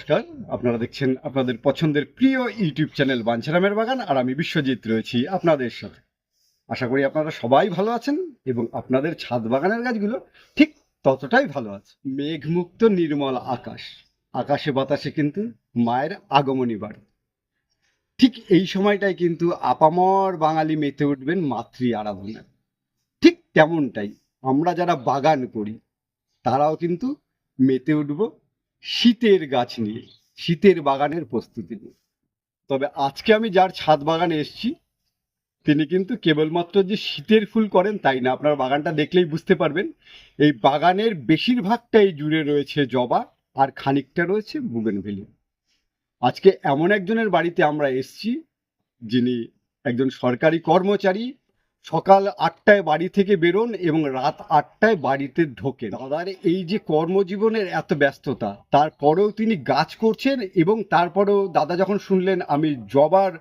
নমস্কার। আপনারা দেখছেন আপনাদের পছন্দের প্রিয় ইউটিউব চ্যানেল বাঞ্ছারামের বাগান, আর আমি বিশ্বজিৎ রয়েছি আপনাদের সাথে। আশা করি আপনারা সবাই ভালো আছেন এবং আপনাদের ছাদ বাগানের গাছগুলো ঠিক ততটাই ভালো আছে। মেঘমুক্ত নির্মল আকাশ। আকাশে বাতাসে কিন্তু মায়ের আগমনী বাড়ে। ঠিক এই সময়টাই কিন্তু আপামর বাঙালি মেতে উঠবেন মাতৃ আরাধনায় ঠিক তেমনটাই আমরা যারা বাগান করি, তারাও কিন্তু মেতে উঠব শীতের গাছ নিয়ে, শীতের বাগানের প্রস্তুতি নিয়ে। তবে আজকে আমি যার ছাদ বাগানে এসেছি, তিনি কিন্তু কেবলমাত্র যে শীতের ফুল করেন তাই না, আপনার বাগানটা দেখলেই বুঝতে পারবেন। এই বাগানের বেশিরভাগটাই জুড়ে রয়েছে জবা আর খানিকটা রয়েছে বুগেনভেলি আজকে এমন একজনের বাড়িতে আমরা এসেছি, যিনি একজন সরকারি কর্মচারী সকাল আটটায় বাড়ি থেকে বেরোন এবং রাত আটটায় বাড়িতে ঢোকেন। দাদার এই যে কর্মজীবনের এত ব্যস্ততা, তারপরেও তিনি গাছ করছেন এবং তারপরেও দাদা যখন শুনলেন, আমি জবার,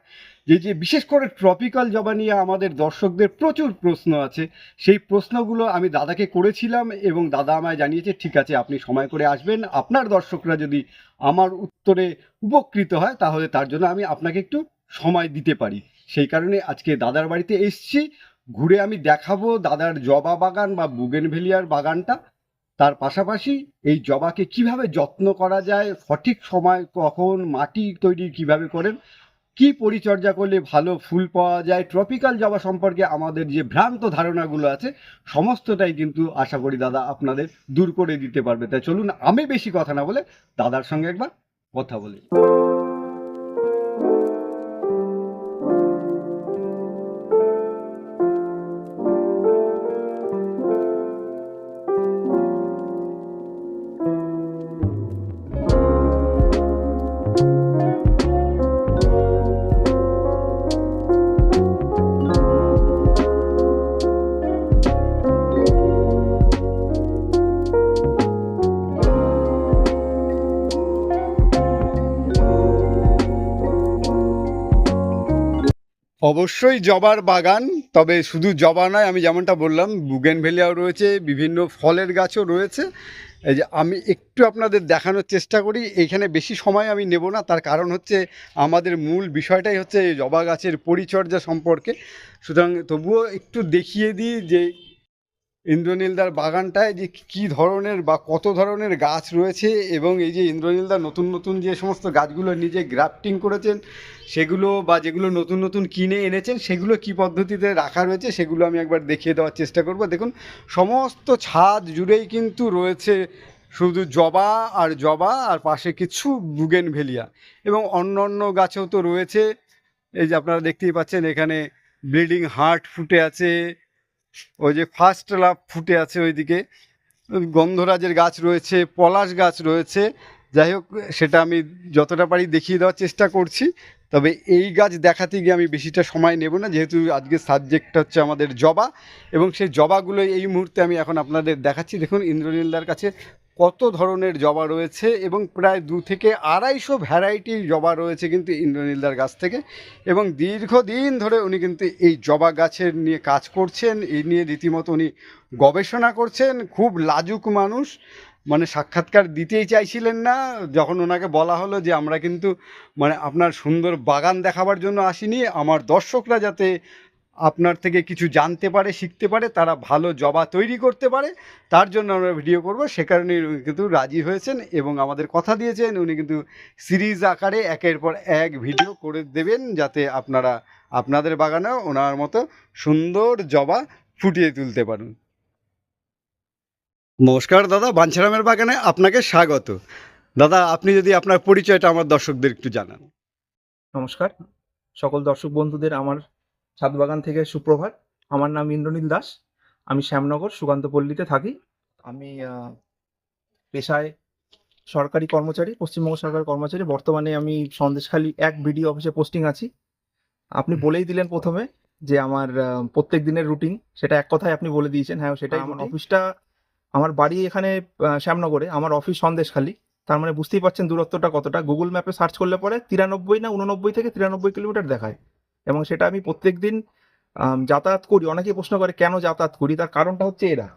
যে যে বিশেষ করে ট্রপিক্যাল জবা নিয়ে আমাদের দর্শকদের প্রচুর প্রশ্ন আছে, সেই প্রশ্নগুলো আমি দাদাকে করেছিলাম এবং দাদা আমায় জানিয়েছে, ঠিক আছে, আপনি সময় করে আসবেন। আপনার দর্শকরা যদি আমার উত্তরে উপকৃত হয়, তাহলে তার জন্য আমি আপনাকে একটু সময় দিতে পারি। সেই কারণে আজকে দাদার বাড়িতে এসছি। ঘুরে আমি দেখাবো দাদার জবা বাগান বা বুগেনভেলিয়ার বাগানটা। তার পাশাপাশি এই জবাকে কীভাবে যত্ন করা যায়, সঠিক সময় কখন মাটি তৈরি কীভাবে করেন, কি পরিচর্যা করলে ভালো ফুল পাওয়া যায় ট্রপিক্যাল জবা সম্পর্কে আমাদের যে ভ্রান্ত ধারণাগুলো আছে, সমস্তটাই কিন্তু আশা করি দাদা আপনাদের দূর করে দিতে পারবে। তাই চলুন, আমি বেশি কথা না বলে দাদার সঙ্গে একবার কথা বলি। অবশ্যই জবার বাগান, তবে শুধু জবা নয়, আমি যেমনটা বললাম বুগেন ভেলিয়াও রয়েছে, বিভিন্ন ফলের গাছও রয়েছে। এই যে আমি একটু আপনাদের দেখানোর চেষ্টা করি, এখানে বেশি সময় আমি নেব না, তার কারণ হচ্ছে আমাদের মূল বিষয়টাই হচ্ছে জবা গাছের পরিচর্যা সম্পর্কে। সুতরাং তবুও একটু দেখিয়ে দিই যে ইন্দ্রনীলদার বাগানটায় যে কী ধরনের বা কত ধরনের গাছ রয়েছে এবং এই যে ইন্দ্রনীলদার নতুন নতুন যে সমস্ত গাছগুলো নিজে গ্রাফটিং করেছেন, সেগুলো বা যেগুলো নতুন নতুন কিনে এনেছেন, সেগুলো কি পদ্ধতিতে রাখা রয়েছে সেগুলো আমি একবার দেখিয়ে দেওয়ার চেষ্টা করব। দেখুন, সমস্ত ছাদ জুড়েই কিন্তু রয়েছে শুধু জবা আর জবা আর পাশে কিছু বুগেনভেলিয়া এবং অন্য অন্য গাছেও তো রয়েছে। এই যে আপনারা দেখতেই পাচ্ছেন এখানে ব্লিডিং হার্ট ফুটে আছে ওই যে ফার্স্ট লাভ ফুটে আছে ওইদিকে। গন্ধরাজের গাছ রয়েছে, পলাশ গাছ রয়েছে। যাই হোক, সেটা আমি যতটা পারি দেখিয়ে দেওয়ার চেষ্টা করছি। তবে এই গাছ দেখাতে গিয়ে আমি বেশিটা সময় নেব না, যেহেতু আজকে সাবজেক্টটা হচ্ছে আমাদের জবা। এবং সেই জবাগুলো এই মুহূর্তে আমি এখন আপনাদের দেখাচ্ছি। দেখুন, ইন্দ্রনীলদার কাছে কত ধরনের জবা রয়েছে এবং প্রায় দু থেকে আড়াইশো ভ্যারাইটির জবা রয়েছে কিন্তু ইন্দ্রনীলদার গাছ থেকে এবং দীর্ঘদিন ধরে উনি কিন্তু এই জবা গাছের নিয়ে কাজ করছেন, এই নিয়ে রীতিমতো উনি গবেষণা করছেন। খুব লাজুক মানুষ মানে সাক্ষাৎকার দিতেই চাইছিলেন না। যখন ওনাকে বলা হলো যে আমরা কিন্তু মানে আপনার সুন্দর বাগান দেখাবার জন্য আসিনি, আমার দর্শকরা যাতে আপনার থেকে কিছু জানতে পারে, শিখতে পারে, তারা ভালো জবা তৈরি করতে পারে। তার জন্য আমরা ভিডিও করব। সে কারণে উনি কিন্তু রাজি হয়েছেন এবং আমাদের কথা দিয়েছেন। উনি কিন্তু সিরিজ আকারে একের পর এক ভিডিও করে দেবেন যাতে আপনারা আপনাদের বাগানেও ওনার মতো সুন্দর জবা ফুটিয়ে তুলতে পারেন। নমস্কার দাদা, বাঞ্ছারামের বাগানে আপনাকে স্বাগত। দাদা, আপনি যদি আপনার পরিচয়টা আমার দর্শকদের একটু জানান। নমস্কার। সকল দর্শক বন্ধুদের আমার ছাদ বাগান থেকে সুপ্রভাত। আমার নাম ইন্দ্রনীল দাস। আমি শ্যামনগর সুকান্তপল্লীতে থাকি। আমি পেশায় সরকারি কর্মচারী পশ্চিমবঙ্গ সরকার কর্মচারী। বর্তমানে আমি সন্দেশখালী এক বিডিও অফিসে পোস্টিং আছি। আপনি বলেই দিলেন প্রথমে যে আমার প্রত্যেক দিনের রুটিন। সেটা এক কথায় আপনি বলে দিয়েছেন। হ্যাঁ সেটাই আমার অফিসটা আমার বাড়ি এখানে শ্যামনগরে। আমার অফিস সন্দেশখালী। তার মানে বুঝতেই পারছেন দূরত্বটা কতটা। গুগল ম্যাপে সার্চ করলে পরে তিরানব্বই না উননব্বই থেকে তিরানব্বই কিলোমিটার দেখায়। এবং সেটা আমি প্রত্যেক দিন যাতায়াত করি। অনেকেই প্রশ্ন করে কেন যাতায়াত করি? তার কারণটা হচ্ছে এরা।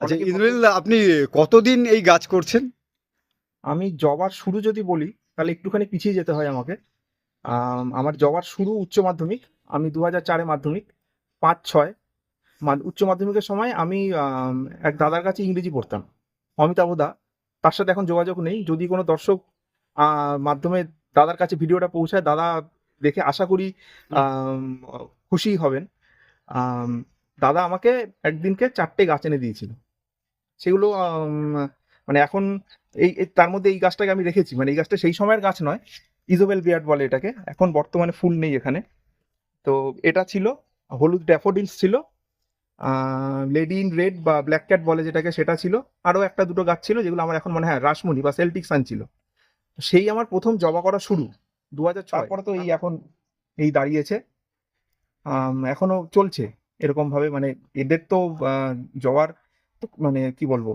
আচ্ছা অনেকে আপনি কতদিন এই গাছ করছেন? আমি জবার শুরু যদি বলি তাহলে একটুখানি পিছিয়ে যেতে হয় আমাকে। আমার জবার শুরু উচ্চ মাধ্যমিক আমি দু হাজার চারে মাধ্যমিক পাঁচ ছয়। উচ্চ মাধ্যমিকের সময় আমি এক দাদার কাছে ইংরেজি পড়তাম অমিতাভ দা। তার সাথে এখন যোগাযোগ নেই। যদি কোনো দর্শক মাধ্যমে দাদার কাছে ভিডিওটা পৌঁছায় দাদা দেখে আশা করি খুশি হবেন। দাদা আমাকে একদিনকে চারটে গাছ এনে দিয়েছিল। সেগুলো মানে এখন এই এই- তার মধ্যে এই গাছটাকে আমি রেখেছি। মানে এই গাছটা সেই সময়ের গাছ নয় ইজোবেল বিয়ার্ড বলে এটাকে। এখন বর্তমানে ফুল নেই এখানে। তো এটা ছিল হলুদ ড্যাফোডিলস ছিল লেডি ইন রেড বা ব্ল্যাক ক্যাট বলে যেটাকে সেটা ছিল। আরও একটা দুটো গাছ ছিল যেগুলো আমার এখন মনে হয় রাসমণি বা সেল্টিক সান ছিল। সেই আমার প্রথম জবা করা শুরু। দু হাজার ছয়। পরে তো এই এখন এই দাঁড়িয়েছে। এখনও চলছে এরকম ভাবে মানে এদের তো তো মানে কি বলব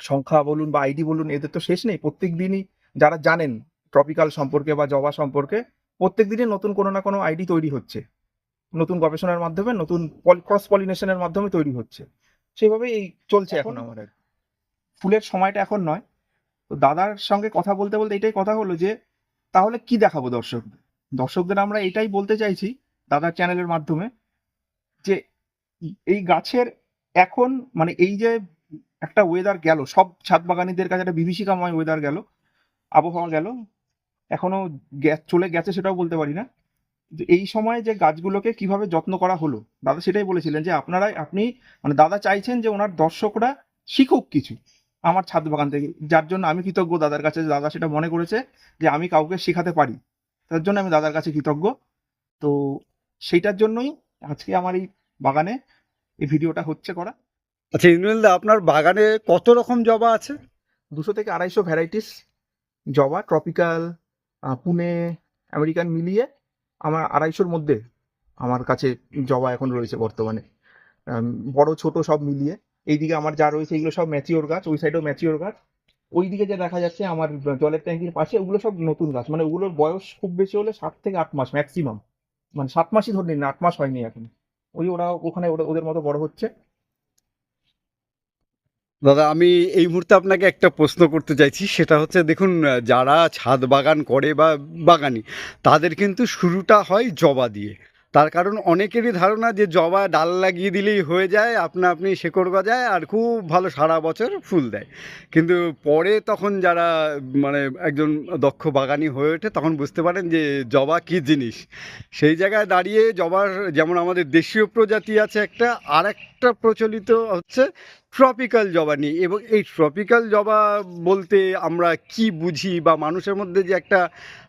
সংখ্যা বলুন বা আইডি বলুন এদের তো শেষ নেই। প্রত্যেক দিনই যারা জানেন ট্রপিক্যাল সম্পর্কে বা জবা সম্পর্কে প্রত্যেক দিনই নতুন কোনো না কোনো আইডি তৈরি হচ্ছে। নতুন গবেষণার মাধ্যমে নতুন ক্রস পলিনেশনের মাধ্যমে তৈরি হচ্ছে। সেইভাবেই এই চলছে এখন আমার। ফুলের সময়টা এখন নয়। তো দাদার সঙ্গে কথা বলতে বলতে এটাই কথা হলো যে তাহলে কি দেখাবো দর্শকদের? দর্শকদের আমরা এটাই বলতে চাইছি দাদার চ্যানেলের মাধ্যমে যে এই গাছের এখন মানে এই যে একটা ওয়েদার গেল, সব ছাদ বাগানীদের কাছে একটা বিভীষিকাময় ওয়েদার গেল, আবহাওয়া গেল, এখনও চলে গেছে সেটাও বলতে পারি না। এই সময়ে যে গাছগুলোকে কীভাবে যত্ন করা হলো, দাদা সেটাই বলেছিলেন যে আপনারাই, আপনি মানে দাদা চাইছেন যে ওনার দর্শকরা শিখুক কিছু। আমার ছাদ বাগান থেকে। যার জন্য আমি কৃতজ্ঞ দাদার কাছে। দাদা সেটা মনে করেছে যে আমি কাউকে শেখাতে পারি। তার জন্য আমি দাদার কাছে কৃতজ্ঞ। তো সেইটার জন্যই আজকে আমার এই বাগানে এই ভিডিওটা হচ্ছে করা। আচ্ছা ইন্দ্রনীল দা আপনার বাগানে কত রকম জবা আছে? দুশো থেকে আড়াইশো ভ্যারাইটিস জবা ট্রপিক্যাল পুনে আমেরিকান মিলিয়ে আমার আড়াইশোর মধ্যে আমার কাছে জবা এখন রয়েছে বর্তমানে। বড় ছোট সব মিলিয়ে। এইদিকে আমার যা রয়েছে এগুলো সব ম্যাচিওর গাছ, ওই সাইডেও ম্যাচিওর গাছ। ওইদিকে যে দেখা যাচ্ছে আমার জলের ট্যাঙ্কির পাশে, ওগুলো সব নতুন গাছ। মানে ওগুলোর বয়স খুব বেশি হলে সাত থেকে আট মাস ম্যাক্সিমাম মানে সাত মাসই ধরে নিন, আট মাস হয়নি এখন। ওই ওরা ওখানে ওদের মতো বড় হচ্ছে। দাদা, আমি এই মুহূর্তে আপনাকে একটা প্রশ্ন করতে চাইছি। সেটা হচ্ছে, দেখুন, যারা ছাদ বাগান করে বা বাগানি, তাদের কিন্তু শুরুটা হয় জবা দিয়ে। তার কারণ অনেকেরই ধারণা যে জবা ডাল লাগিয়ে দিলেই হয়ে যায়, আপনা আপনি শেকড় গজায় আর খুব ভালো সারা বছর ফুল দেয়। কিন্তু পরে তখন যারা মানে একজন দক্ষ বাগানি হয়ে ওঠে তখন বুঝতে পারেন যে জবা কী জিনিস। সেই জায়গায় দাঁড়িয়ে জবার যেমন আমাদের দেশীয় প্রজাতি আছে একটা আর প্রচলিত হচ্ছে ট্রপিক্যাল জবা নিয়ে। এবং এই ট্রপিক্যাল জবা বলতে আমরা কি বুঝি বা মানুষের মধ্যে যে একটা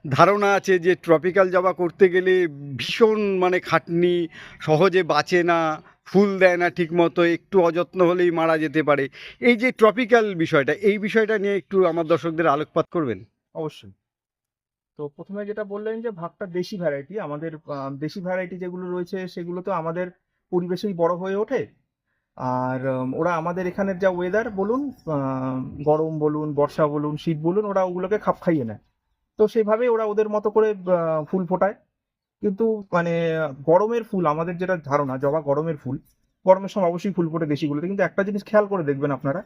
ধারণা আছে যে ট্রপিক্যাল জবা করতে গেলে ভীষণ মানে খাটনি, সহজে বাঁচে না, ফুল দেয় না ঠিকমতো, একটু অযত্ন হলেই মারা যেতে পারে। এই যে ট্রপিক্যাল বিষয়টা, এই বিষয়টা নিয়ে একটু আমার দর্শকদের আলোকপাত করবেন। অবশ্যই। তো প্রথমে যেটা বললেন যে ভাগটা দেশি ভ্যারাইটি আমাদের দেশি ভ্যারাইটি যেগুলো রয়েছে সেগুলো তো আমাদের পরিবেশেই বড় হয়ে ওঠে। আর ওরা আমাদের এখানের যা ওয়েদার বলুন গরম বলুন, বর্ষা বলুন, শীত বলুন, ওরা ওগুলোকে খাপ খাইয়ে নেয়। তো সেভাবে ওরা ওদের মতো করে ফুল ফোটায়। কিন্তু মানে গরমের ফুল, আমাদের যেটা ধারণা, জবা গরমের ফুল, গরমের সময় অবশ্যই ফুল ফোটে দেশিগুলোতে কিন্তু একটা জিনিস খেয়াল করে দেখবেন আপনারা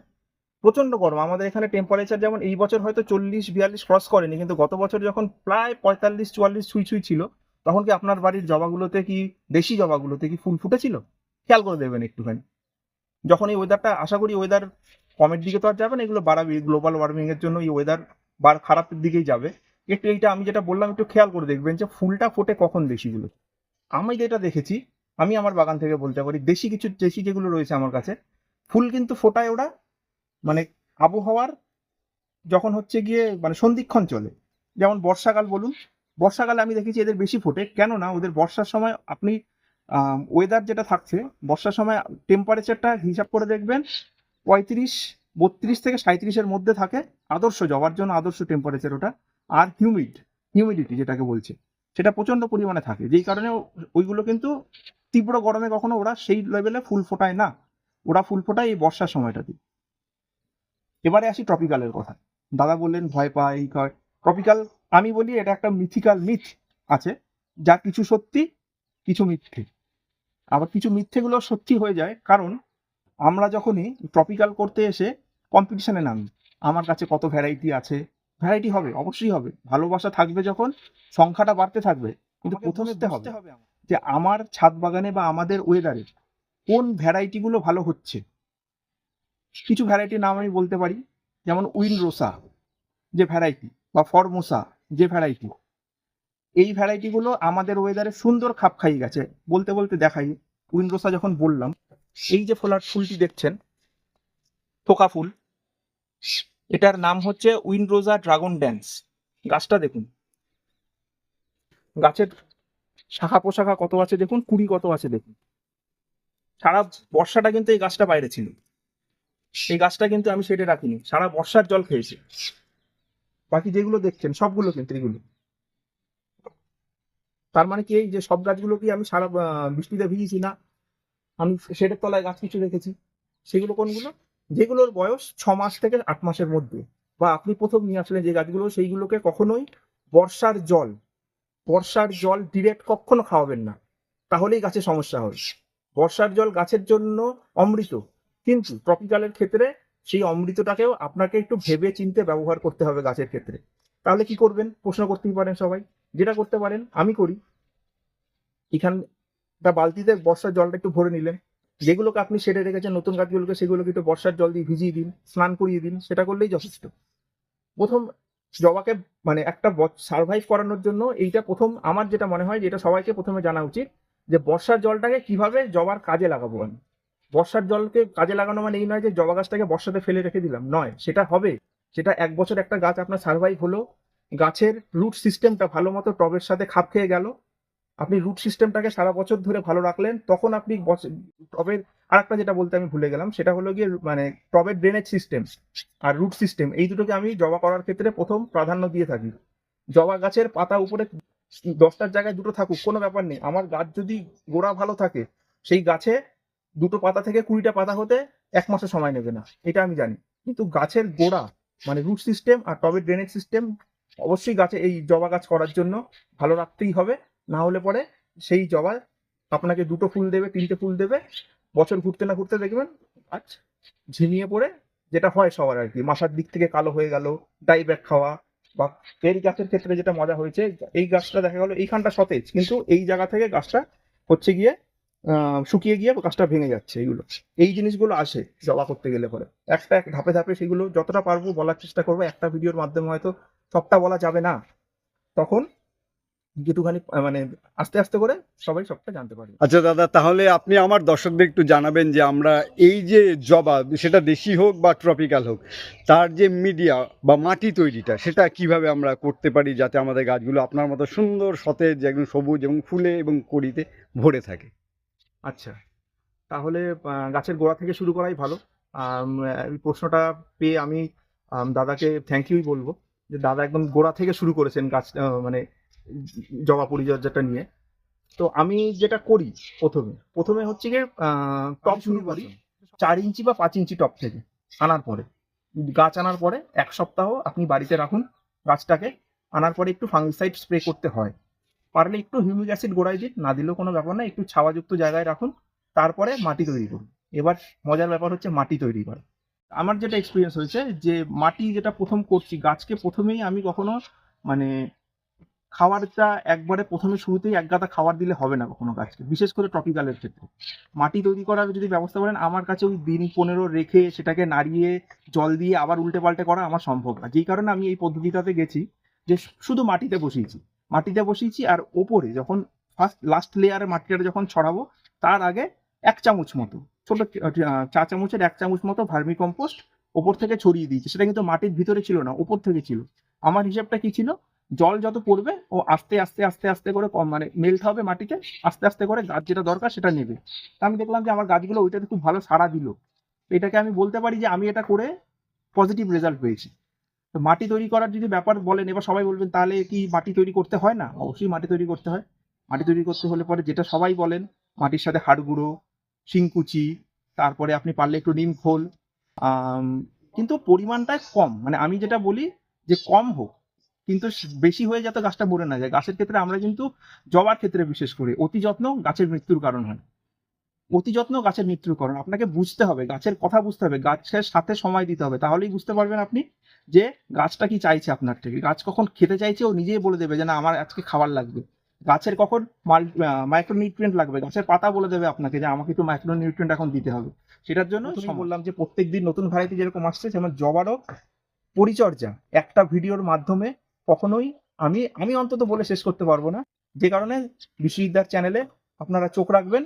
প্রচণ্ড গরম। আমাদের এখানে টেম্পারেচার যেমন এই বছর হয়তো চল্লিশ, বিয়াল্লিশ ক্রস করেনি, কিন্তু গত বছর যখন প্রায় পঁয়তাল্লিশ, চুয়াল্লিশ ছুঁই ছুঁই ছিল, তখন কি আপনার বাড়ির জবাগুলোতে কি, দেশি জবাগুলোতে কি ফুল ফুটেছিল? খেয়াল করে দেবেন একটুখানি। যখন এই ওয়েদারটা আশা করি ওয়েদার কমের দিকে তো আর যাবে না, এগুলো বাড়াবে গ্লোবাল ওয়ার্মিংয়ের জন্য এই ওয়েদার বার খারাপের দিকেই যাবে। একটু এইটা আমি যেটা বললাম, একটু খেয়াল করে দেখবেন যে ফুলটা ফোটে কখন দেশিগুলো আমি যেটা দেখেছি, আমি আমার বাগান থেকে বলতে পারি, দেশি কিছু, দেশি যেগুলো রয়েছে আমার কাছে, ফুল কিন্তু ফোটায় ওরা মানে আবহাওয়ার যখন হচ্ছে গিয়ে মানে সন্ধিক্ষণ চলে। যেমন বর্ষাকাল বলুন, বর্ষাকালে আমি দেখেছি এদের বেশি ফোটে, কেননা ওদের বর্ষার সময় আপনি ওয়েদার যেটা থাকছে, বর্ষার সময় টেম্পারেচারটা হিসাব করে দেখবেন, পঁয়ত্রিশ, বত্রিশ থেকে সাঁত্রিশের মধ্যে থাকে, আদর্শ জবার জন্য আদর্শ টেম্পারেচার ওটা, আর হিউমিড হিউমিডিটি যেটাকে বলছে, সেটা প্রচণ্ড পরিমাণে থাকে, যেই কারণে ওইগুলো কিন্তু তীব্র গরমে কখনো ওরা সেই লেভেলে ফুল ফোটায় না, ওরা ফুল ফোটায় এই বর্ষার সময়টাতে। এবারে আসি ট্রপিক্যালের কথা, দাদা বললেন ভয় পায়, এই কয় ট্রপিক্যাল আমি বলি এটা একটা মিথিক্যাল মিথ আছে, যা কিছু সত্যি, কিছু মিথ্যে। আবার কিছু মিথ্যেগুলো সত্যি হয়ে যায় কারণ আমরা যখনই ট্রপিক্যাল করতে এসে কম্পিটিশনে নামি আমার কাছে কত ভ্যারাইটি আছে? ভ্যারাইটি হবে অবশ্যই হবে। ভালোবাসা থাকবে যখন সংখ্যাটা বাড়তে থাকবে কিন্তু প্রথমে হবে। যে আমার ছাদ বাগানে বা আমাদের ওয়েদারে কোন ভ্যারাইটিগুলো ভালো হচ্ছে। কিছু ভ্যারাইটির নাম আমি বলতে পারি যেমন উইন রোসা যে ভ্যারাইটি বা ফরমোসা যে ভ্যারাইটি এই ভ্যারাইটিগুলো আমাদের ওয়েদারে সুন্দর খাপ খাইয়ে গেছে। বলতে বলতে দেখাই উইনরোসা যখন বললাম, এই যে ফোলার ফুলটি দেখছেন, থোকা ফুল, এটার নাম হচ্ছে উইনরোজা ড্রাগন ড্যান্স। গাছটা দেখুন। গাছের শাখা পোশাখা কত আছে দেখুন, কুড়ি কত আছে দেখুন। সারা বর্ষাটা কিন্তু এই গাছটা বাইরে ছিল। এই গাছটা কিন্তু আমি সেটে রাখিনি, সারা বর্ষার জল খেয়েছে। বাকি যেগুলো দেখছেন, সবগুলো কিন্তু এগুলো। তার মানে কি এই যে সব গাছগুলো কি আমি সারা বৃষ্টিতে ভিজিয়েছি না? আমি শেডের তলায় গাছ কিছু রেখেছি। সেগুলো কোনগুলো? যেগুলোর বয়স ছ মাস থেকে আট মাসের মধ্যে। বা আপনি প্রথম নিয়ে আসলেন যে গাছগুলো, সেইগুলোকে কখনোই বর্ষার জল বর্ষার জল ডিরেক্ট কখনো খাওয়াবেন না। তাহলেই গাছে সমস্যা হবে। বর্ষার জল গাছের জন্য অমৃত। কিন্তু ট্রপিক্যালের ক্ষেত্রে সেই অমৃতটাকেও আপনাকে একটু ভেবে চিনতে ব্যবহার করতে হবে গাছের ক্ষেত্রে। তাহলে কি করবেন? প্রশ্ন করতেই পারেন সবাই। যেটা করতে পারেন, আমি করি। এখানটা বালতিতে বর্ষার জলটা একটু ভরে নিলেন। যেগুলোকে আপনি সেটে রেখেছেন, নতুন গাছগুলোকে, সেগুলোকে একটু বর্ষার জল দিয়ে ভিজিয়ে দিন, স্নান করিয়ে দিন, সেটা করলেই যথেষ্ট। প্রথম জবাকে মানে একটা সার্ভাইভ করানোর জন্য এইটা প্রথম আমার যেটা মনে হয়, যেটা সবাইকে প্রথমে জানা উচিত, যে বর্ষার জলটাকে কীভাবে জবার কাজে লাগাবো আমি। বর্ষার জলকে কাজে লাগানো মানে এই নয় যে জবা গাছটাকে বর্ষাতে ফেলে রেখে দিলাম, নয়। সেটা হবে। সেটা এক বছর একটা গাছ আপনার সার্ভাইভ হলো গাছের রুট সিস্টেমটা ভালো মতো টবের সাথে খাপ খেয়ে গেল। আপনি রুট সিস্টেমটাকে সারা বছর ধরে ভালো রাখলেন, তখন আপনি টবের আর একটা যেটা বলতে আমি ভুলে গেলাম, সেটা হলো গিয়ে মানে টবের ড্রেনেজ সিস্টেম আর রুট সিস্টেম এই দুটোকে আমি জবা করার ক্ষেত্রে প্রথম প্রাধান্য দিয়ে থাকি। জবা গাছের পাতা উপরে দশটার জায়গায় দুটো থাকুক, কোনো ব্যাপার নেই। আমার গাছ যদি গোড়া ভালো থাকে, সেই গাছে দুটো পাতা থেকে কুড়িটা পাতা হতে এক মাসে সময় নেবে না, এটা আমি জানি। কিন্তু গাছের গোড়া মানে রুট সিস্টেম আর টবের ড্রেনেজ সিস্টেম অবশ্যই গাছে এই জবা গাছ করার জন্য ভালো রাখতেই হবে। না হলে পরে সেই জবা আপনাকে দুটো ফুল দেবে, তিনটে ফুল দেবে। বছর ঘুরতে না ঘুরতে দেখবেন গাছ ঝিমিয়ে পড়ে যেটা হয় সবার আর কি। মাসার দিক থেকে কালো হয়ে গেল, ডাই ব্যাগ খাওয়া বা এই গাছের ক্ষেত্রে যেটা মজা হয়েছে, এই গাছটা দেখা গেল এইখানটা সতেজ, কিন্তু এই জায়গা থেকে গাছটা হচ্ছে গিয়ে শুকিয়ে গিয়ে গাছটা ভেঙে যাচ্ছে এইগুলো। এই জিনিসগুলো আসে জবা করতে গেলে পরে। একটা এক ধাপে ধাপে সেগুলো যতটা পারব বলার চেষ্টা করব। একটা ভিডিওর মাধ্যমে হয়তো সবটা বলা যাবে না। তখন যেটুখানি মানে আস্তে আস্তে করে সবাই সবটা জানতে পারবে। আচ্ছা দাদা তাহলে আপনি আমার দর্শকদের একটু জানাবেন যে আমরা এই যে জবা সেটা দেশি হোক বা ট্রপিক্যাল হোক তার যে মিডিয়া বা মাটি তৈরিটা সেটা কীভাবে আমরা করতে পারি যাতে আমাদের গাছগুলো আপনার মতো সুন্দর সতেজ একদম সবুজ এবং ফুলে এবং কড়িতে ভরে থাকে? আচ্ছা তাহলে গাছের গোড়া থেকে শুরু করাই ভালো। এই প্রশ্নটা পেয়ে আমি দাদাকে থ্যাংক ইউই বলব। যে দাদা একদম গোড়া থেকে শুরু করেছেন গাছ মানে জবা পরিচর্যাটা নিয়ে। তো আমি যেটা করি প্রথমে প্রথমে হচ্ছে গিয়ে টপ শুরু করি চার ইঞ্চি বা পাঁচ ইঞ্চি টপ থেকে আনার পরে। গাছ আনার পরে এক সপ্তাহ আপনি বাড়িতে রাখুন গাছটাকে, আনার পরে একটু ফাঙ্গিসাইড স্প্রে করতে হয়। পারলে একটু হিউমিক অ্যাসিড গোড়ায় দিন, না দিলেও কোনো ব্যাপার না, একটু ছাওয়াযুক্ত জায়গায় রাখুন, তারপরে মাটি তৈরি করুন। এবার মজার ব্যাপার হচ্ছে মাটি তৈরি করা। আমার যেটা এক্সপিরিয়েন্স হয়েছে যে মাটি যেটা প্রথম করছি, গাছকে প্রথমেই আমি কখনো মানে খাবারটা একবারে প্রথমে শুরুতেই এক গাদা খাবার দিলে হবে না কখনো গাছকে, বিশেষ করে টপিক্যালের ক্ষেত্রে। মাটি তৈরি করার যদি ব্যবস্থা করেন, আমার কাছে ওই দিন পনেরো রেখে সেটাকে নাড়িয়ে জল দিয়ে আবার উল্টে পাল্টে করা আমার সম্ভব না। যেই কারণে আমি এই পদ্ধতিটাতে গেছি যে শুধু মাটিতে বসিয়েছি। মাটিতে বসিয়েছি আর ওপরে যখন ফার্স্ট লাস্ট লেয়ারে মাটিটা যখন ছড়াবো, তার আগে এক চামচ মতো ছোট চা চামচের এক চামচ মতো ভার্মি কম্পোস্ট ওপর থেকে ছড়িয়ে দিয়েছি। সেটা কিন্তু মাটির ভিতরে ছিল না, ওপর থেকে ছিল। আমার হিসাবটা কি ছিল? জল যত পড়বে, ও আস্তে আস্তে আস্তে আস্তে করে কম মানে মেল্ট হবে মাটিতে আস্তে আস্তে করে গাছ যেটা দরকার সেটা নেবে। তা আমি দেখলাম যে আমার গাছগুলো ওইটাতে খুব ভালো সাড়া দিল। এটাকে আমি বলতে পারি যে আমি এটা করে পজিটিভ রেজাল্ট পেয়েছি। তো মাটি তৈরি করার যদি ব্যাপার বলেন, এবার সবাই বলবেন, তাহলে কি মাটি তৈরি করতে হয় না? অবশ্যই মাটি তৈরি করতে হয়। মাটি তৈরি করতে হলে পরে যেটা সবাই বলেন, মাটির সাথে হাড় গুঁড়ো শিংকুচি, তারপরে আপনি পারলে একটু নিম খোল কিন্তু পরিমাণটা কম। মানে আমি যেটা বলি যে কম হোক, কিন্তু বেশি হয়ে যাতে গাছটা মরে না যায়। গাছের ক্ষেত্রে আমরা কিন্তু জবার ক্ষেত্রে বিশেষ করে অতি যত্ন গাছের মৃত্যুর কারণ হয়। অতি যত্ন গাছের মৃত্যুর কারণ। আপনাকে বুঝতে হবে, গাছের কথা বুঝতে হবে, গাছের সাথে সময় দিতে হবে। তাহলেই বুঝতে পারবেন আপনি যে গাছটা কি চাইছে আপনার থেকে। গাছ কখন খেতে চাইছে ও নিজেই বলে দেবে যে, না, আমার আজকে খাবার লাগবে। গাছের কখন মাইক্রোনিউট্রিয়েন্ট লাগবে গাছের পাতা বলে দেবে আপনাকে যে আমাকে একটু মাইক্রোনিউট্রিয়েন্ট এখন দিতে হবে। সেটার জন্য বললাম যে প্রত্যেকদিন নতুন ভ্যারাইটি যেরকম আসছে যেমন জবারও পরিচর্যা একটা ভিডিওর মাধ্যমে কখনোই আমি আমি অন্তত বলে শেষ করতে পারব না। যে কারণে বিশ্ববিদ্যার চ্যানেলে আপনারা চোখ রাখবেন।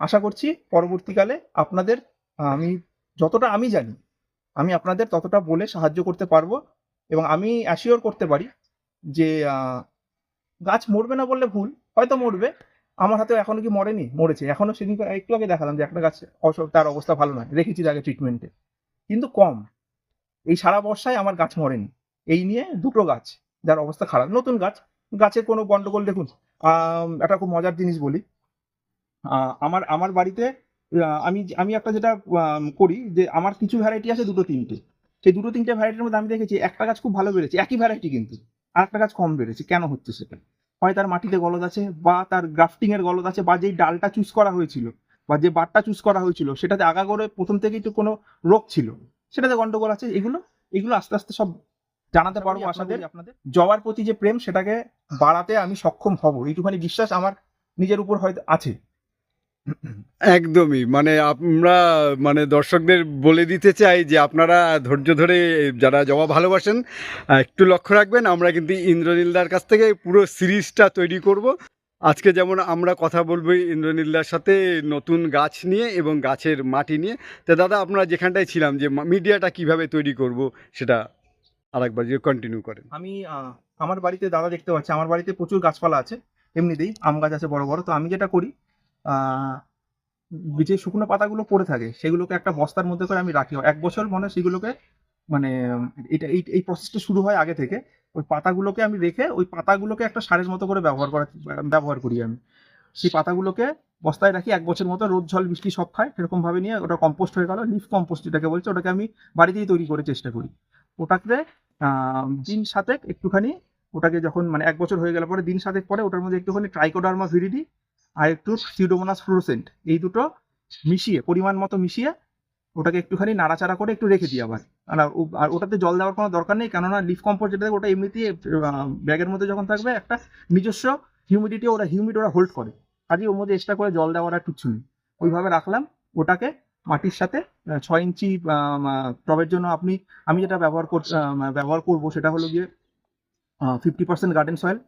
আশা করছি পরবর্তীকালে আপনাদের আমি যতটা আমি জানি আমি আপনাদের ততটা বলে সাহায্য করতে পারব এবং আমি অ্যাসিওর করতে পারি যে গাছ মরবে না বললে ভুল, হয়তো মরবে। আমার হাতে এখনও কি মরেনি? মরেছে। এখনও সেদিন একটু আগে দেখালাম যে একটা গাছ তার অবস্থা ভালো নয়। রেখেছি তাকে ট্রিটমেন্টে কিন্তু কম। এই সারা বর্ষায় আমার গাছ মরেনি। এই নিয়ে দুটো গাছ, যার অবস্থা খারাপ। নতুন গাছ। গাছের কোনো গন্ডগোল দেখুন একটা খুব মজার জিনিস বলি। আমার আমার বাড়িতে আমি আমি একটা যেটা করি যে আমার কিছু ভ্যারাইটি আছে দুটো, তিনটে। সেই দুটো, তিনটে ভ্যারাইটির মধ্যে আমি দেখেছি, একটা গাছ খুব ভালো বেড়েছে। একই ভ্যারাইটি কিন্তু। আর একটা গাছ কম বেড়েছে। কেন হচ্ছে সেটা? হয় তার মাটিতে গলদ আছে বা তার গ্রাফটিং এর গলদ আছে বা যেই ডালটা চুজ করা হয়েছিল বা যে বারটা চুজ করা হয়েছিল সেটাতে আগা করে প্রথম থেকেই তো কোনো রোগ ছিল। সেটাতে গন্ডগোল আছে। এগুলো এগুলো আস্তে আস্তে সব জানাতে পারব আপনাদের আপনাদের। জবার প্রতি যে প্রেম সেটাকে বাড়াতে আমি সক্ষম হব। এইটুখানি বিশ্বাস আমার নিজের উপর হয়তো আছে। একদমই। মানে আমরা মানে দর্শকদের বলে দিতে চাই যে আপনারা ধৈর্য ধরে যারা জবা ভালোবাসেন একটু লক্ষ্য রাখবেন, আমরা কিন্তু ইন্দ্রনীলদার কাছ থেকে পুরো সিরিজটা তৈরি করব। আজকে যেমন আমরা কথা বলব ইন্দ্রনীলদার সাথে নতুন গাছ নিয়ে এবং গাছের মাটি নিয়ে। তো দাদা আপনারা যেখানটায় ছিলাম যে মিডিয়াটা কীভাবে তৈরি করব সেটা আরেকবার যে কন্টিনিউ করেন। আমি আমার বাড়িতে দাদা দেখতে পাচ্ছি, আমার বাড়িতে প্রচুর গাছপালা আছে, এমনিতেই আম গাছ আছে বড় বড়। তো আমি যেটা করি যে শুকনো পাতাগুলো পড়ে থাকে, সেগুলোকে একটা বস্তার মধ্যে করে আমি রাখি। এক বছর মানে সেগুলোকে মানে এটা, এই এই প্রসেসটা শুরু হয় আগে থেকে। ওই পাতাগুলোকে আমি রেখে, ওই পাতাগুলোকে একটা সারের মতো করে ব্যবহার করা, ব্যবহার করি আমি। সেই পাতাগুলোকে বস্তায় রাখি, এক বছর মতো রোদ জল বৃষ্টি সব খায়, সেরকম ভাবে নিয়ে ওটা কম্পোস্ট হয়ে গেল লিফ কম্পোস্ট যেটাকে বলছে, ওটাকে আমি বাড়িতেই তৈরি করে চেষ্টা করি। ওটাকে দিন সাতেক একটুখানি, ওটাকে যখন মানে এক বছর হয়ে গেল পরে দিন সাতেক পরে ওটার মধ্যে একটুখানি ট্রাইকোডার্মা ভিরিডি আর একটু সিউডোমোনাস ফ্লোরোসেন্ট এই দুটো মিশিয়ে, পরিমাণ মতো মিশিয়ে ওটাকে একটুখানি নাড়াচাড়া করে একটু রেখে দিই আবার। আর আর ওটাতে জল দেওয়ার কোনো দরকার নেই, কেননা লিফ কম্পোস্ট যেটা ওটা এমনিতেই ব্যাগের মধ্যে যখন থাকবে একটা নিজস্ব হিউমিডিটি ওরা হিউমিড ওরা হোল্ড করে। কাজে ওর মধ্যে এক্সট্রা করে জল দেওয়ার আর কিচ্ছু ওইভাবে রাখলাম, ওটাকে মাটির সাথে ছয় ইঞ্চি টবের জন্য আপনি, আমি যেটা ব্যবহার কর ব্যবহার করব সেটা হলো গিয়ে ফিফটি পার্সেন্ট গার্ডেন সয়েল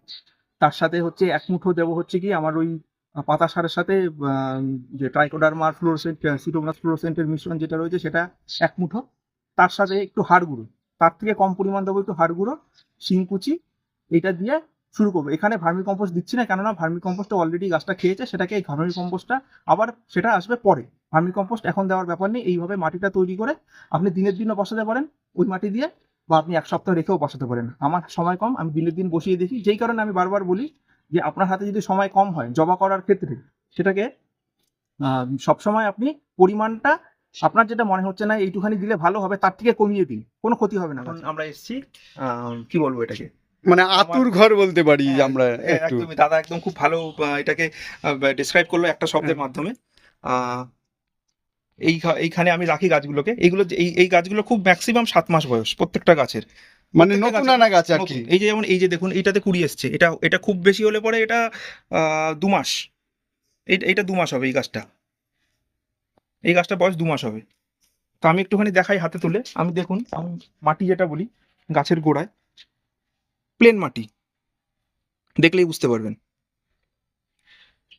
তার সাথে হচ্ছে এক মুঠো দেবো হচ্ছে কি, আমার ওই পাতা সারের সাথে যে ট্রাইকোডার্মার ফ্লোরোসেন্ট সিটোমোনাস ফ্লোরোসেন্টের মিশ্রণ যেটা রয়েছে, সেটা এক মুঠো। তার সাথে একটু হাড় গুঁড়ো। তার থেকে কম পরিমাণ দেবো একটু হাড় গুঁড়ো শিংকুচি এটা দিয়ে শুরু করব। এখানে ভার্মি কম্পোস্ট দিচ্ছি না, কেননা ভার্মি কম্পোস্টটা অলরেডি গাছটা খেয়েছে, সেটাকে এই ভার্মি কম্পোস্টটা আবার সেটা আসবে পরে। ভার্মি কম্পোস্ট এখন দেওয়ার ব্যাপার নেই, এইভাবে মাটিটা তৈরি করে আপনি দিনের দিনও বসাতে পারেন, ওই মাটি দিয়ে, বা আপনি এক সপ্তাহ রেখেও বসাতে পারেন। আমার সময় কম, আমি দিনের দিন বসিয়ে দেখি। যেই কারণে আমি বারবার বলি যে আপনার হাতে যদি সময় কম হয় জবা করার ক্ষেত্রে সেটাকে আহ, সবসময় আপনি পরিমাণটা আপনার যেটা মনে হচ্ছে না এইটুখানি দিলে ভালো হবে তার থেকে কমিয়ে দিন কোনো ক্ষতি হবে না আমরা এসেছি কি বলব এটাকে? মানে আতুর ঘর বলতে পারি হ্যাঁ, আমরা হ্যাঁ, একদমই দাদা একদম খুব ভালো এটাকে ডিসক্রাইব করল একটা শব্দের হ্যাঁ। মাধ্যমে। আহ, এই এইখানে আমি রাখি গাছগুলোকে। এইগুলো এই এই গাছগুলো খুব ম্যাক্সিমাম সাত মাস বয়স প্রত্যেকটা গাছের। মানে নতুন আনা গাছ আর কি। এই যে যেমন এই যে দেখুন এইটাতে কুড়ি এসছে। এটা এটা খুব বেশি হলে পরে এটা দু মাস। এইটা দু মাস হবে এই গাছটা। এই গাছটা বয়স দু মাস হবে। তো আমি একটুখানি দেখাই হাতে তুলে। আমি দেখুন আমি মাটি যেটা বলি গাছের গোড়ায় প্লেন মাটি। দেখলেই বুঝতে পারবেন।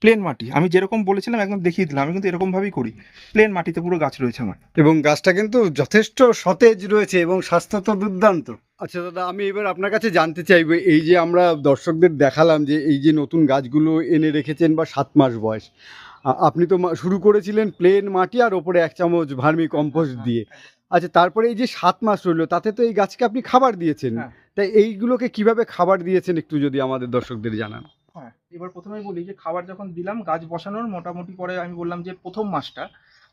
প্লেন মাটি। আমি যেরকম বলেছিলাম একদম দেখিয়ে দিলাম। আমি কিন্তু এরকম ভাবেই করি। প্লেন মাটিতে পুরো গাছ রয়েছে আমার। এবং গাছটা কিন্তু যথেষ্ট সতেজ রয়েছে এবং স্বাস্থ্য তো দুর্দান্ত। আচ্ছা দাদা আমি এবার আপনার কাছে জানতে চাইব এই যে আমরা দর্শকদের দেখালাম যে এই যে নতুন গাছগুলো এনে রেখেছেন বা সাত মাস বয়স আপনি তো শুরু করেছিলেন প্লেন মাটি আর ওপরে এক চামচ ভার্মি কম্পোস্ট দিয়ে। আচ্ছা তারপরে এই যে সাত মাস রইল তাতে তো এই গাছকে আপনি খাবার দিয়েছেন। হ্যাঁ। তাই এইগুলোকে কীভাবে খাবার দিয়েছেন একটু যদি আমাদের দর্শকদের জানান? হ্যাঁ এবার প্রথমে বলি যে খাবার যখন দিলাম গাছ বসানোর মোটামুটি পরে আমি বললাম যে প্রথম মাসটা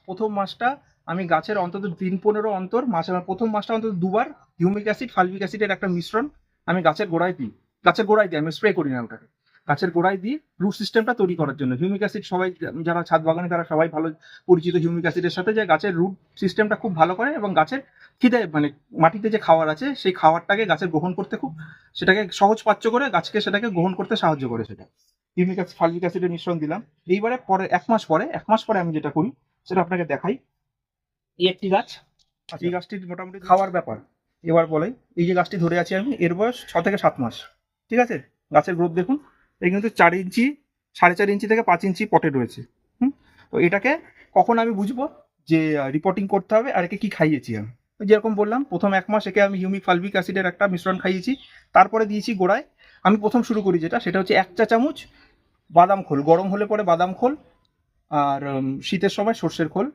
প্রথম মাসটা আমি গাছের অন্তত দিন পনেরো অন্তর মাসে প্রথম মাসটা অন্তত দুবার হিউমিক অ্যাসিড, ফালভিক অ্যাসিডের একটা মিশ্রণ আমি গাছের গোড়ায় দিই। গাছের গোড়ায় দিই, আমি স্প্রে করি না ওটাকে। গাছের গোড়ায় দিই, রুট সিস্টেমটা তৈরি করার জন্য। হিউমিক অ্যাসিড সবাই যারা ছাদ বাগানে, তারা সবাই ভালো পরিচিত হিউমিক অ্যাসিডের সাথে যে গাছের রুট সিস্টেমটা খুব ভালো করে এবং গাছের খিদে মানে মাটিতে যে খাবার আছে, সেই খাওয়ারটাকে গাছের গ্রহণ করতে খুব, সেটাকে সহজ পাচ্য করে গাছকে সেটাকে গ্রহণ করতে সাহায্য করে সেটা। হিউমিক অ্যাসিড, ফালভিক অ্যাসিডের মিশ্রণ দিলাম। এইবারে পরে, এক মাস পরে, এক মাস পরে আমি যেটা করি, সেটা আপনাকে দেখাই। এই একটি গাছ। এই গাছটির মোটামুটি খাওয়ার ব্যাপার। এবার বলে এই যে গাছটি ধরে আছি আমি এর বয়স ছ থেকে সাত মাস। ঠিক আছে? গাছের গ্রোথ দেখুন। এই কিন্তু চার ইঞ্চি সাড়ে চার ইঞ্চি থেকে পাঁচ ইঞ্চি পটে রয়েছে। হুম? তো এটাকে কখন আমি বুঝব যে রিপোর্টিং করতে হবে আর একে কি খাইয়েছি আমি? যেরকম বললাম প্রথম এক মাস একে আমি হিউমিক ফালভিক অ্যাসিডের একটা মিশ্রণ খাইয়েছি। তারপরে দিয়েছি গোড়ায়। আমি প্রথম শুরু করি যেটা সেটা হচ্ছে এক চা চামচ বাদাম খোল। গরম হলে পরে বাদাম খোল আর শীতের সময় সর্ষের খোল।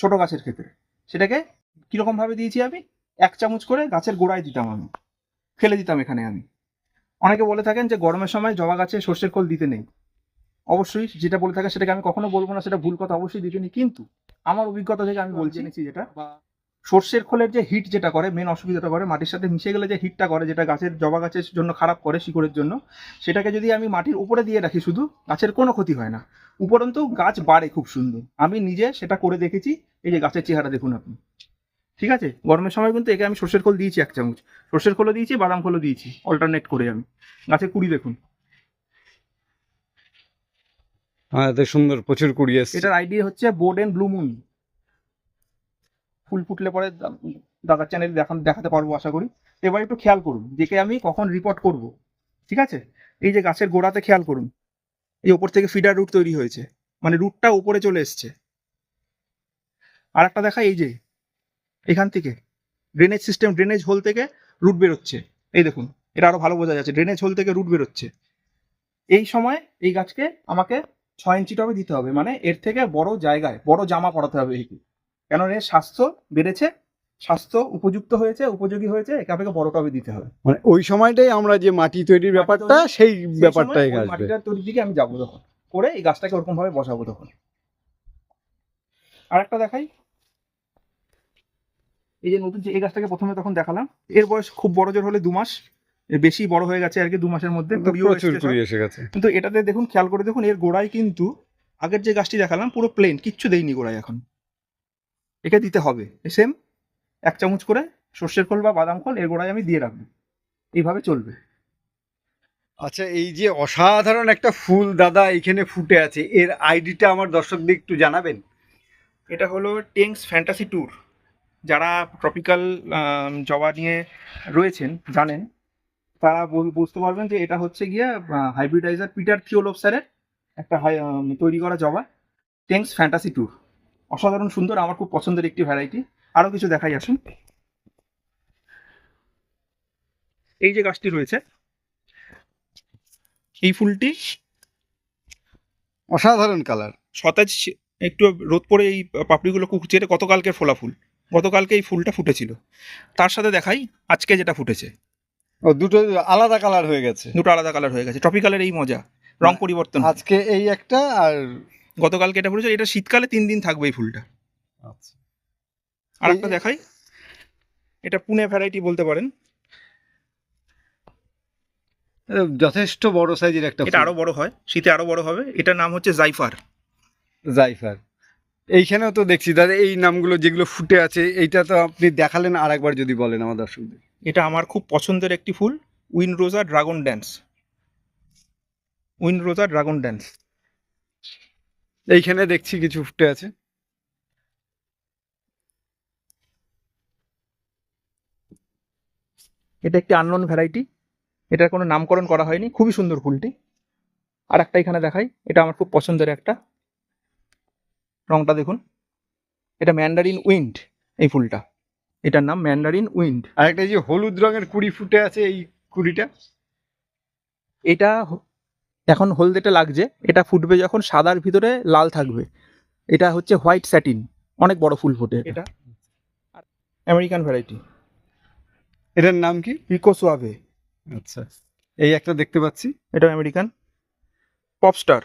ছোট গাছের ক্ষেত্রে। সেটাকে কীরকম ভাবে দিয়েছি আমি? এক চামচ করে গাছের গোড়ায় দিতাম আমি। ফেলে দিতাম এখানে আমি। অনেকে বলে থাকেন যে গরমের সময় জবা গাছে সর্ষের খোল দিতে নেই। অবশ্যই যেটা বলে থাকে সেটাকে আমি কখনো বলব না সেটা ভুল কথা অবশ্যই দিতে নেই। কিন্তু আমার অভিজ্ঞতা থেকে আমি বলছি যেটা। বা সর্ষের খোলের যে হিট যেটা করে মেন অসুবিধাটা করে মাটির সাথে মিশে গেলে যে হিটটা করে যেটা গাছের জবা গাছের জন্য খারাপ করে শিকড়ের জন্য সেটাকে যদি আমি মাটির উপরে দিয়ে রাখি শুধু গাছের কোনো ক্ষতি হয় না। উপরন্তু গাছ বাড়ে খুব সুন্দর। আমি নিজে সেটা করে দেখেছি এই যে গাছের চেহারা দেখুন আপনি। ঠিক আছে? গরমের সময় কিন্তু একে আমি সর্ষের খোল দিয়েছি এক চামচ। সর্ষের খোলও দিয়েছি বাদাম খোলও দিয়েছি অল্টারনেট করে আমি। গাছের কুড়ি দেখুন। হ্যাঁ সুন্দর প্রচুর কুড়ি এটার আইডিয়া হচ্ছে বোর্ড অ্যান্ড ব্লু মুন ফুল ফুটলে পরে দাদার চ্যানেল দেখান, দেখাতে পারব আশা করি। এবার একটু খেয়াল করুন, যেকে আমি কখন রিপোর্ট করব, ঠিক আছে? এই যে গাছের গোড়াতে খেয়াল করুন, এই ওপর থেকে ফিডার রুট তৈরি হয়েছে মানে রুটটা উপরে চলে এসছে। আর একটা দেখা এই যে, এখান থেকে ড্রেনেজ সিস্টেম ড্রেনেজ হোল থেকে রুট বেরোচ্ছে। এই দেখুন, এটা আরও ভালো বোঝা যাচ্ছে ড্রেনেজ হোল থেকে রুট বেরোচ্ছে। এই সময় এই গাছকে আমাকে ছয় ইঞ্চি টবে দিতে হবে মানে এর থেকে বড় জায়গায়, বড় জামা পরাতে হবে একে। কেন এর স্বাস্থ্য বেড়েছে স্বাস্থ্য উপযুক্ত হয়েছে উপযোগী হয়েছে একে আপনাকে বড় টবে দিতে হবে। মানে ওই সময়টাই আমরা যে মাটি তৈরির ব্যাপারটা সেই ব্যাপারটাই মাটিটার তৈরির দিকে আমি যাব তখন। করে এই গাছটাকে ওরকম ভাবে বসাবো তখন। আর একটা দেখাই। এই যে নতুন যে এই গাছটাকে প্রথমে তখন দেখালাম। এর বয়স খুব বড় জোর হলে দু মাস বেশি বড় হয়ে গেছে আর কি দু মাসের মধ্যে এসে গেছে কিন্তু এটাতে দেখুন খেয়াল করে দেখুন এর গোড়ায় কিন্তু আগের যে গাছটি দেখালাম পুরো প্লেন কিচ্ছু দেয়নি গোড়ায় এখন। একে দিতে হবে। সেম এক চামচ করে সর্ষের খোল বা বাদাম খোল এর গোড়ায় আমি দিয়ে রাখব। এইভাবে চলবে। আচ্ছা এই যে অসাধারণ একটা ফুল দাদা এখানে ফুটে আছে এর আইডিটা আমার দর্শকদের একটু জানাবেন? এটা হলো টেংস ফ্যান্টাসি ট্যুর। যারা ট্রপিক্যাল জবা নিয়ে রয়েছেন জানেন তারা বুঝতে পারবেন যে এটা হচ্ছে গিয়ে হাইব্রিডাইজার পিটার থিওলোপসারের একটা হাই- তৈরি করা জবা। টেংস ফ্যান্টাসি ট্যুর। অসাধারণ সুন্দর আমার খুব পছন্দের একটি ভ্যারাইটি আরও কিছু দেখাই আসুন। এই যে গাছটি রয়েছে এই ফুলটি অসাধারণ কালার সতেজ একটু রোদ পড়ে এই পাপড়িগুলো কুচেটে গতকালকে ফোলা ফুল। গতকালকে এই ফুলটা ফুটেছিল। তার সাথে দেখাই আজকে যেটা ফুটেছে। ও দুটো আলাদা কালার হয়ে গেছে। দুটো আলাদা কালার হয়ে গেছে। ট্রপিক্যালের এই মজা রং পরিবর্তন। আজকে এই একটা আর গতকালকে এটা ফুটেছে এটা শীতকালে তিন দিন থাকবে এই ফুলটা। আচ্ছা। আর একটা দেখাই। এটা পুনে ভ্যারাইটি বলতে পারেন। যথেষ্ট বড় সাইজের একটা এটা আরও বড় হয় শীতে আরও বড় হবে। এটার নাম হচ্ছে জাইফার। জাইফার। এইখানেও তো দেখছি দাদা এই নামগুলো যেগুলো ফুটে আছে এইটা তো আপনি দেখালেন আর একবার যদি বলেন আমার দর্শকদের। এটা আমার খুব পছন্দের একটি ফুল win rosa dragon dance. Win rosa dragon dance. এইখানে দেখছি কিছু ফুটে আছে। এটা একটি আননোন ভ্যারাইটি এটার কোনো নামকরণ করা হয়নি। খুবই সুন্দর ফুলটি। আর একটা এখানে দেখাই। এটা আমার খুব পছন্দের একটা। রংটা দেখুন। এটা ম্যান্ডারিন উইন্ড এই ফুলটা। এটার নাম ম্যান্ডারিন উইন্ড আর একটা যে হলুদ রঙের কুড়ি ফুটে আছে এই কুড়িটা। এটা এখন হলদেটে লাগছে এটা ফুটবে যখন সাদার ভিতরে লাল থাকবে। এটা হচ্ছে হোয়াইট স্যাটিন অনেক বড় ফুল ফোটে এটা। American variety. এটার নাম কি? পিকো সোয়াভে। আচ্ছা এই একটা দেখতে পাচ্ছি। এটা আমেরিকান। পপস্টার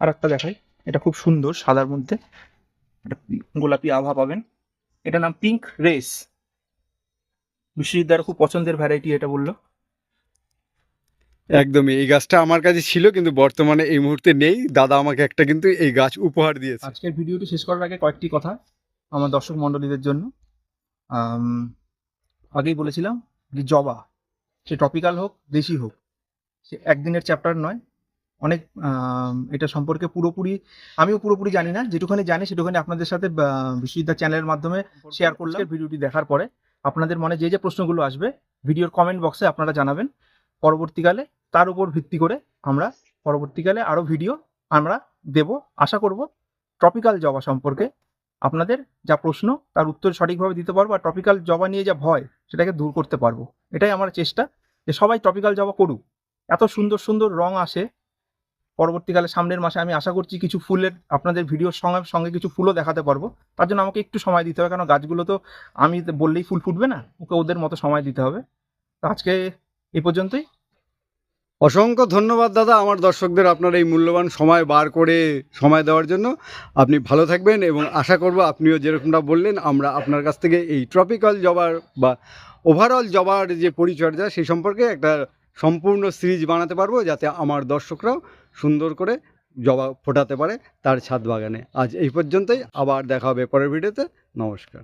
আর একটা দেখাই এটা খুব সুন্দর সাদার মধ্যে। একটা গোলাপি আভা পাবেন। এটা নাম পিঙ্ক রেস। বিশ্বজিৎ দ্বারা খুব পছন্দের ভ্যারাইটি এটা বলল। একদমই এই গাছটা আমার কাছে ছিল কিন্তু বর্তমানে এই মুহূর্তে নেই। দাদা আমাকে একটা কিন্তু এই গাছ উপহার দিয়েছে। আজকের ভিডিওটি শেষ করার আগে কয়েকটি কথা আমার দর্শক মণ্ডলীদের জন্য। আগেই বলেছিলাম যে জবা সে টপিক্যাল হোক দেশি হোক সে একদিনের চ্যাপ্টার নয়। অনেক এটা সম্পর্কে পুরোপুরি আমিও পুরোপুরি জানি না। যেটুখানি জানি সেটুখানি আপনাদের সাথে বিশ্ববিদ্যালয় চ্যানেলের মাধ্যমে শেয়ার করলাম। ভিডিওটি দেখার পরে আপনাদের মনে যে যে প্রশ্নগুলো আসবে ভিডিওর কমেন্ট বক্সে আপনারা জানাবেন। পরবর্তীকালে তার উপর ভিত্তি করে আমরা পরবর্তীকালে আরও ভিডিও আমরা দেব। আশা করব ট্রপিক্যাল জবা সম্পর্কে আপনাদের যা প্রশ্ন, তার উত্তর সঠিকভাবে দিতে পারব আর ট্রপিক্যাল জবা নিয়ে যা ভয়, সেটাকে দূর করতে পারব। এটাই আমার চেষ্টা যে সবাই ট্রপিক্যাল জবা করুক। এত সুন্দর সুন্দর রং আসে। পরবর্তীকালে সামনের মাসে আমি আশা করছি কিছু ফুলের আপনাদের ভিডিওর সঙ্গে সঙ্গে কিছু ফুলও দেখাতে পারব। তার জন্য আমাকে একটু সময় দিতে হবে কারণ গাছগুলো তো আমি বললেই ফুল ফুটবে না, ওকে ওদের মতো সময় দিতে হবে। তো আজকে এই পর্যন্তই। অসংখ্য ধন্যবাদ দাদা আমার দর্শকদের আপনার এই মূল্যবান সময় বার করে সময় দেওয়ার জন্য। আপনি ভালো থাকবেন এবং আশা করব আপনিও যেরকমটা বললেন, আমরা আপনার কাছ থেকে এই ট্রপিক্যাল জবার বা ওভারঅল জবার যে পরিচর্যা সেই সম্পর্কে একটা সম্পূর্ণ সিরিজ বানাতে পারব যাতে আমার দর্শকরাও সুন্দর করে জবা ফোটাতে পারে তার ছাদ বাগানে। আজ এই পর্যন্তই, আবার দেখা হবে পরের ভিডিওতে নমস্কার।